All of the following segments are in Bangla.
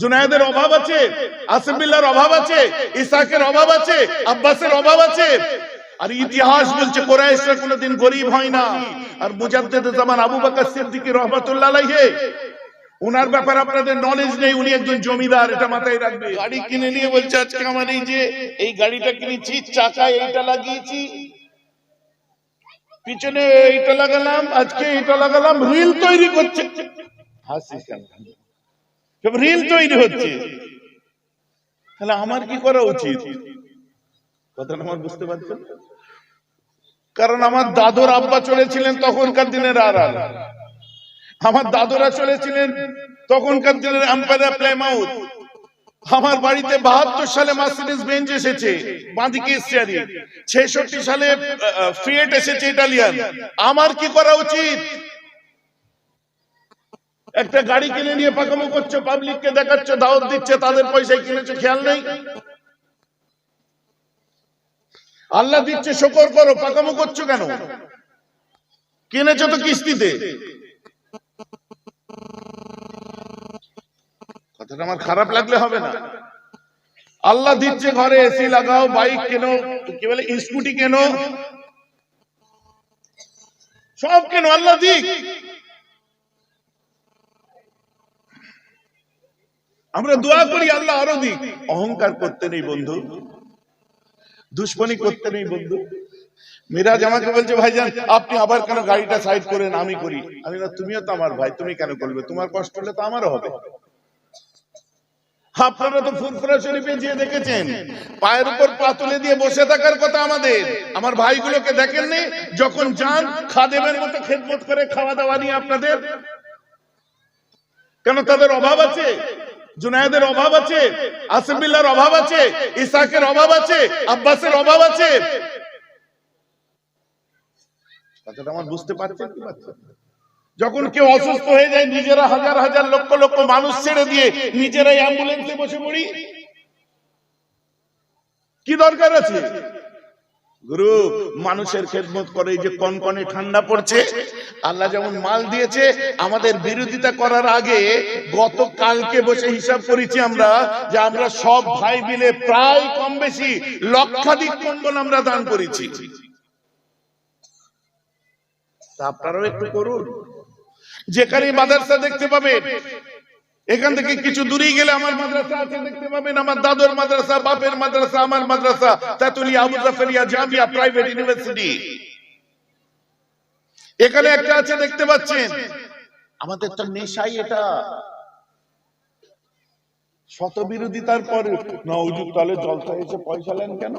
জুনায়েদের অভাব আছে আসিফিল্লার অভাব আছে, ইসাকের অভাব আছে, আব্বাসের অভাব আছে। আর ইতিহাস বলছে, কোরাইশরা কোনোদিন গরিব হয় না। আর মুজাদ্দেদ জামান আবু বকর সিদ্দিকী রহমাতুল্লাহ আলাইহি ওনার ব্যাপারে আপনাদের নলেজ নেই, উনি একজন জমিদার, এটা মাথায় রাখবে। গাড়ি কিনে নিয়ে বলছে, আজকে আমার এই যে, এই গাড়িটা কিনেছি, চাকা এইটা লাগিয়েছি। পিছনে এইটা লাগালাম, আজকে এইটা লাগালাম, রিল তৈরি করছে। হাসিস কেন? সব রিল তৈরি হচ্ছে। তাহলে আমার কি করা উচিত? কথাটা আমার বুঝতে পারছেন? কারণ আমার দাদুর আব্বা চলেছিলেন তখনকার দিনের আর আর আমার দাদুরা চলেছিলেন তখনকার দিনের এম্পায়ার প্লেমাউথ আমার বাড়িতে বাহাত্তর সালে মার্সিডিস বেঞ্চ এসেছে, বাঁদিকে স্টিয়ারিং ছেষট্টি সালে ফিয়েট এসেছে ইটালিয়ান আমার কি করা উচিত? একটা গাড়ি কিনে নিয়ে পাকামো করছ পাবলিককে দেখাচ্ছ, দাওয়াত দিচ্ছে, তাদের পয়সায় কিনেছো, খেয়াল নেই? আল্লাহ দিচ্ছে, শকর করো, পাকামো করছ কেন? কিনেছো তো কিস্তিতে। কথাটা আমার খারাপ লাগলে হবে না। আল্লাহ দিচ্ছে ঘরে এসি লাগাও, বাইক কেনো, কি বলে, স্কুটি কেনো? সব কেন, আল্লাহ দিক। আমরা দোয়া করি আল্লাহ আরও দিক অহংকার করতে নেই বন্ধু। দুশ্মনী করতে নেই বন্ধু। মিরাজ আমাকে বলছে, ভাইজান, আপনি আবার কেন গাড়িটা সাইড করেন আমি করি? আমি না তুমিও তো আমার ভাই, তুমি কেন করবে? তোমার কষ্ট হলে তো আমারও হবে। আপনারা তো ফুরফুরা শরীফে যেয়ে দেখেছেন, পায়ের উপর পা তুলে দিয়ে বসে থাকার কথা আমাদের। আমার ভাইগুলোকে দেখেননি? যখন যান, খাদেমের মতো খেদমত করে খাওয়া দাওয়া নিয়ে আপনাদের। কেন তাদের অভাব আছে? জুনায়েদের অভাব আছে আসিফিল্লার অভাব আছে, ইসাকের অভাব আছে, আব্বাসের অভাব আছে। আমার বুঝতে পারছেন কি পারছেন যখন কেউ অসুস্থ হয়ে যায়, নিজেরা হাজার হাজার লক্ষ লক্ষ মানুষ ছেড়ে দিয়ে নিজেরাই অ্যাম্বুলেন্সে বসে পড়ি। কি দরকার আছে? গুরু, মানুষের খেদমত করে যে কনকনে ঠান্ডা পড়ছে, আল্লাহ যেমন মাল দিয়েছে, আমাদের বিরোধিতা করার আগে গত কালকে বসে হিসাব করেছি আমরা যে আমরা সব ভাই মিলে প্রায় কম বেশি লক্ষাধিক কম্বল আমরা দান করেছি। আপনারাও একটু করুন। যেখানে মাদ্রাসা দেখতে পাবেন এখান থেকে কিছু দূরেই গেলে আমার মাদ্রাসা আছে দেখতে পাবেন আমার দাদুর মাদ্রাসা বাপের মাদ্রাসা আমার মাদ্রাসা তাতুলিয়া আবু জাফরিয়া জামিয়া প্রাইভেট ইউনিভার্সিটি এখানে একটা আছে দেখতে পাচ্ছেন? আমাদের তো নেশাই এটা। শত বিরোধিতার পরে না হুজুর তাহলে জলসা এসে পয়সা নেন কেন?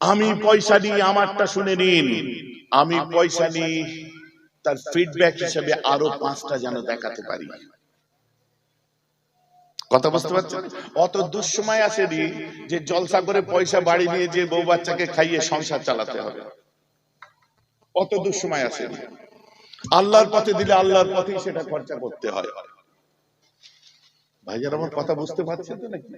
আমি পয়সা নিই আমারটা শুনে নিন। আমি পয়সা নিই তার ফিডব্যাক হিসেবে আরও পাঁচটা যেন দেখাতে পারি। কথা বুঝতে পারছেন? অত দুঃসময় আসেনি যে জলসা করে পয়সা বাড়ি নিয়ে যে বউ বাচ্চাকে খাইয়ে সংসার চালাতে হবে। অত দুঃসময় আসেনি। আল্লাহর পথে দিলে আল্লাহর পথেই সেটা খরচা করতে হয়। ভাইজান, আমার কথা বুঝতে পারছেন তো নাকি?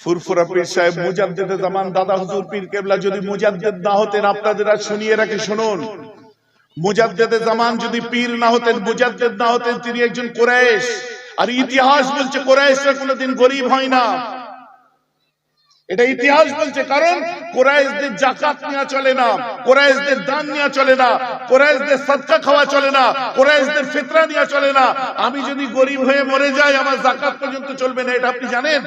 ফুরফুরা পীর সাহেব, মুজাদ্দেদ জামান দাদা, হুজুর পীর কেবলা যদি মুজাদ্দেদ না হতেন, আপনাদের আর শুনিয়ে রাখি, শুনুন। মুজাদ্দেদ জামান যদি পীর না হতেন, মুজাদ্দেদ না হতেন, তিনি একজন কোরাইশ। আর ইতিহাস বলছে কোরাইশরা কোনোদিন গরিব হয় না। এটা ইতিহাস বলছে কারণ কোরাইশদের জাকাত নেওয়া চলে না, কোরাইশদের দান নেওয়া চলে না, কোরাইশদের সদকা খাওয়া চলে না, কোরাইশদের ফিতরা নেওয়া চলে না। আমি যদি গরিব হয়ে মরে যাই, আমার জাকাত পর্যন্ত চলবে না, এটা আপনি জানেন?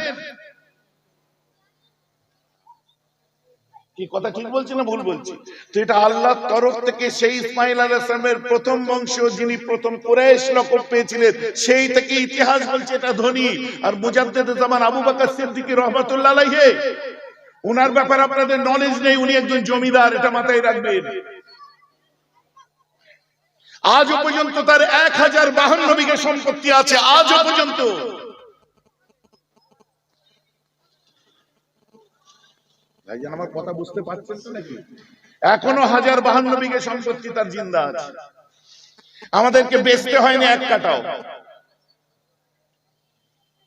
কি কথা ঠিক বলছি না ভুল বলছি? তো এটা আল্লাহর তরফ থেকে সেই ইসমাইল প্রথম বংশ যিনি প্রথম কুরাইশ পেয়েছিলেন সেই থেকে ইতিহাস বলছে এটা ধনী। আর মুজাদ্দেদ জামান আবু বকর সিদ্দিকী রহমাতুল্লাহ আলাইহি ওনার ব্যাপারে আপনাদের নলেজ নেই উনি একজন জমিদার এটা মাথায় রাখবেন। আজও পর্যন্ত তার এক হাজার বাহান্ন বিঘা সম্পত্তি আছে আজও পর্যন্ত। ভাইজান আমার কথা বুঝতে পারছেন তো নাকি? এখনও হাজার বাহান্ন বিঘে সম্পত্তি তার জিন্দা আছে। আমাদেরকে বেচতে হয়নি এক কাটাও।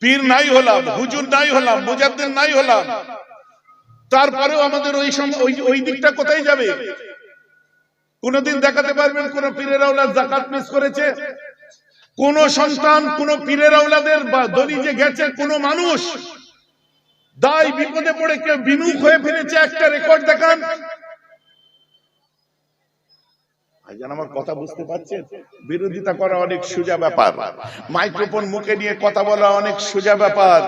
পীর নাই হলাম, হুজুর নাই হলাম, মুজাদ্দিন নাই হলাম। তারপরেও আমাদের ওই সম- ওই ওই দিকটা কোথায় যাবে? কোনদিন দেখাতে পারবেন কোন পীরের আওলাদ জাকাত মিস করেছে? কোন সন্তান কোন পীরের আওলাদের বা দলি যে গেছে কোন মানুষ? দায় বিপদে পড়ে কেউ বিমুখ হয়ে ফিরেছে, একটা রেকর্ড দেখান। ভাইজান আমার কথা বুঝতে পারছেন? বিরোধিতা করা অনেক সোজা ব্যাপার। মাইক্রোফোন মুখে নিয়ে কথা বলা অনেক সোজা ব্যাপার।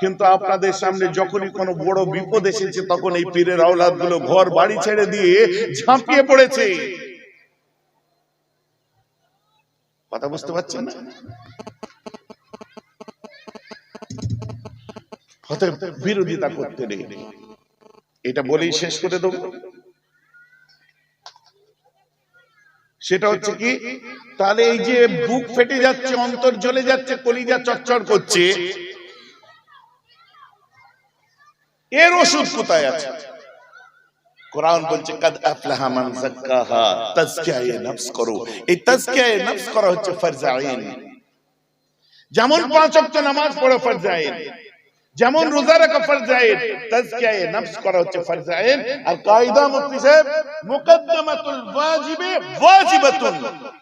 কিন্তু আপনাদের সামনে যখনই কোনো বড় বিপদ এসেছে, তখন এই পীরের আওলাদ ঘর বাড়ি ছেড়ে দিয়ে ঝাঁপিয়ে পড়েছে। কথা বুঝতে পারছেন অতএব বিরোধিতা করতে নেই। এটা বলেই শেষ করে দেবো। সেটা হচ্ছে কি? তাহলে এই যে বুক ফেটে যাচ্ছে অন্তর জ্বলে যাচ্ছে কলিজা চচ্চর করছে এর ওষুধ কোথায় আছে? কোরআন বলছে কাদ আফলাহা মান যাক্কাহা তাজকিয়ায়ে নফস করো। এই তাজকিয়ায়ে নফস করা হচ্ছে ফরজ আইন। যেমন পাঁচ ওয়াক্ত নামাজ পড়ো ফরজ আইন। যেমন রোজা রাখা ফরজ আইন তাজকিয়ায়ে নফস করা হচ্ছে ফরজ আইন আর কায়দা মুফতি সাহেব মুকদ্দমাতুল ওয়াজিবে ওয়াজিবাতুন।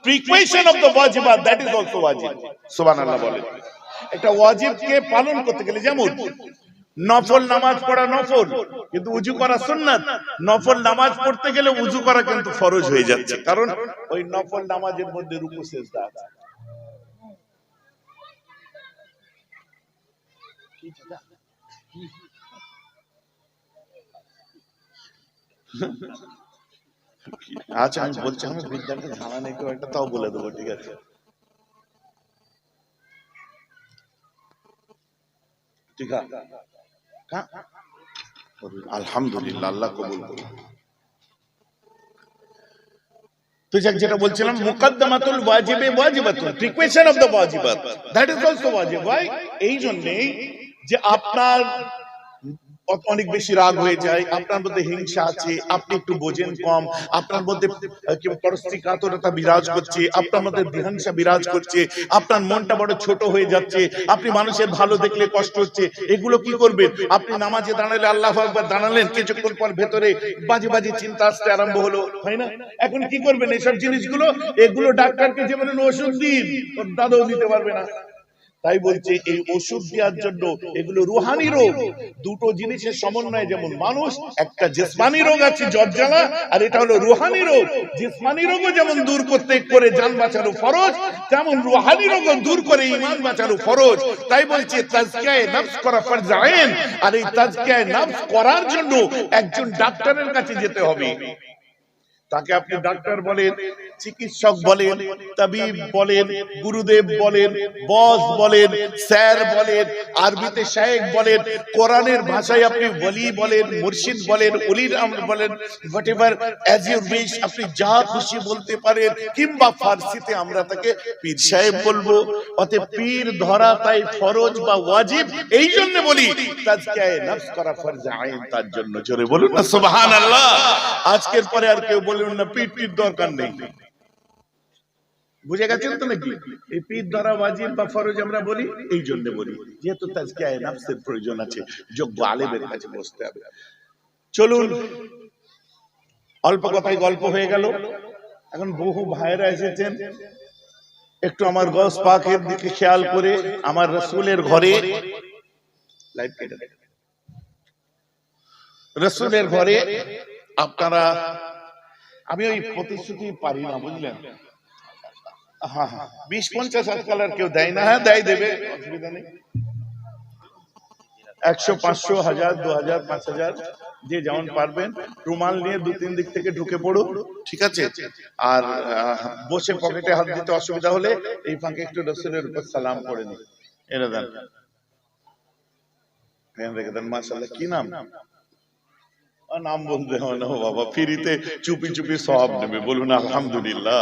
প্রিকুয়েশন অফ দ্য ওয়াজিবাত দ্যাট ইজ অলসো ওয়াজিব সুবহানাল্লাহ বলেন। একটা ওয়াজিবকে পালন করতে গেলে যেমন নফল নামাজ পড়া নফল কিন্তু উজু করা সুন্নাত নফল নামাজ পড়তে গেলে উজু করা কিন্তু ফরজ হয়ে যাচ্ছে। কারণ ওই নফল নামাজের মধ্যে রুকু সেজদা আছে। আচ্ছা আমি বলছি, আমি বিদ্যার্থী জানা নেই, কেউ একটা তাও বলে দেবো, ঠিক আছে। ঠিক আছে। হ্যাঁ? আলহামদুলিল্লাহ, আল্লাহ কবুল করুন তো যাক, যেটা বলছিলাম, মুকদ্দমাতুল ওয়াজিবে ওয়াজিবাতুন প্রিকুয়েশন অফ দ্য ওয়াজিবাত। দ্যাট ইজ অলসো ওয়াজিব ভাই এই জন্যই যে আপনার অনেক বেশি রাগ হয়ে যায় আপনার মধ্যে হিংসা আছে আপনি একটু বোঝেন কম আপনার মধ্যে আহ, কি পরস্ত্রী কাতরতা বিরাজ করছে আপনার মধ্যে বিহিংসা বিরাজ করছে আপনার মনটা বড় ছোট হয়ে যাচ্ছে আপনি মানুষের ভালো দেখলে কষ্ট হচ্ছে এগুলো কি করবেন? আপনি নামাজে দাঁড়ালে আল্লাহ আকবার দাঁড়ালেন কিছুক্ষণ পর ভেতরে বাজে বাজে চিন্তা আসতে আরম্ভ হলো হয় না? এখন কি করবেন এসব জিনিসগুলো? এগুলো ডাক্তারকে যে বলেন ওষুধ দিন। দাদাও দিতে পারবে না। তাই বলছে এই ওষুধ দেওয়ার জন্য এগুলো রুহানি রোগ। দুটো জিনিসের সমন্বয়ে যেমন মানুষ একটা জিসমানি রোগ আছে জ্বর জ্বালা আর এটা হলো রুহানি রোগ। জিসমানি রোগও যেমন দূর করতে করে যান বাঁচানো ফরজ তেমন রুহানি রোগও দূর করে ইমান বাঁচানো ফরজ। তাই বলছে তাজকিয়ায়ে নফস করা ফরজ আইন। আর এই তাজকিয়ায়ে নফস করার জন্য একজন ডাক্তারের কাছে যেতে হবে। তাকে আপনি ডাক্তার বলেন, চিকিৎসক বলেন, তাবিব বলেন, গুরুদেব বলেন, বস বলেন, স্যার বলেন, আরবিতে শায়েক বলেন, কোরআনের ভাষায় আপনি ওলি বলেন, মুর্শিদ বলেন অলির আমর বলেন whatever as you wish আপনি যা খুশি বলতে পারেন, কিংবা ফার্সিতে আমরা তাকে পীর সাহেব বলব। অতএব পীর ধরা তাই ফরজ বা ওয়াজিব এই জন্য বলি, তাজকিয়ায়ে নফস করা ফরজ আইন তার জন্য। জোরে বলুন না, সুবহানাল্লাহ। আজকের পরে আর কেউ না দরকার নেই। বুঝে গেছেন তো নাকি? এই ধরা ওয়াজিব বা ফরজ আমরা বলি? এই জন্য বলি। যেহেতু তাজকিয়ায়ে নফসের প্রয়োজন আছে যোগ্য আলেমের কাছে বসতে হবে। চলুন অল্প কথায় গল্প হয়ে গেল। এখন বহু ভাইরা এসেছেন। একটু আমার গস পাকের দিকে খেয়াল করে আমার রসুলের ঘরে। লাইভ কেটে রসুলের ঘরে আপনারা আমি ওই প্রতিশ্রুতি পারি না বুঝলেন? হ্যাঁ হ্যাঁ। বিশ পঞ্চাশ আজকাল আর কেউ দেয় না। হ্যাঁ দেয় দেবে। অসুবিধা নেই। একশো পাঁচশো হাজার দু হাজার পাঁচ হাজার যে যেমন পারবেন। রুমাল নিয়ে দু তিন দিক থেকে ঢুকে পড়ুন ঠিক আছে? আর বসে পকেটে হাত দিতে অসুবিধা হলে এই ফাঁকে একটু রসুলের উপর সালাম করে নিন। এনে দেন। রেখে দেন। মাসাল্লাহ কি নাম? নাম বলতে হয় না ও বাবা ফিরিতে চুপি চুপি সব নেবে বলুন আলহামদুলিল্লাহ।